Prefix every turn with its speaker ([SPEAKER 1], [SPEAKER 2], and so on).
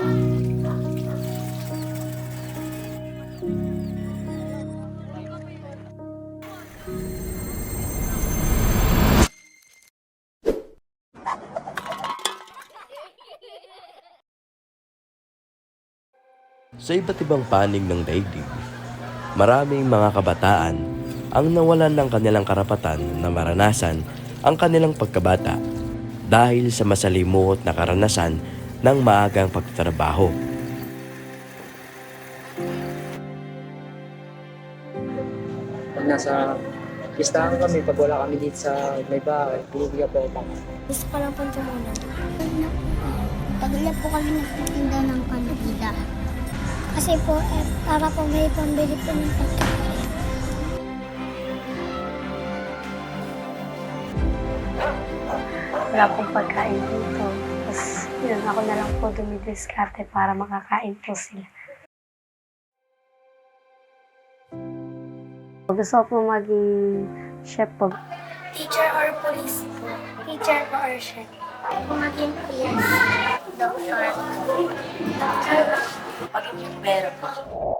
[SPEAKER 1] Sa iba't ibang panig ng daigdig, maraming mga kabataan ang nawalan ng kanilang karapatan na maranasan ang kanilang pagkabata dahil sa masalimuot na karanasan ng maagang pagtatrabaho.
[SPEAKER 2] Pag nasa listahan kami, pag wala kami dito sa may bahay, binibigyan po ako
[SPEAKER 3] Gusto ko lang po tumunan. Pagla po kami nagtitinda ng panagida. Kasi po, eh, para po may pambili po ng pagkain.
[SPEAKER 4] wala pong pagkain dito. Yun, ako na lang po dumidiskarte para makakain po sila. Gusto ko maging chef po.
[SPEAKER 3] Teacher or police po. Teacher po or chef. Maging PS, doctor. Doctor.
[SPEAKER 5] Maging yung pera po.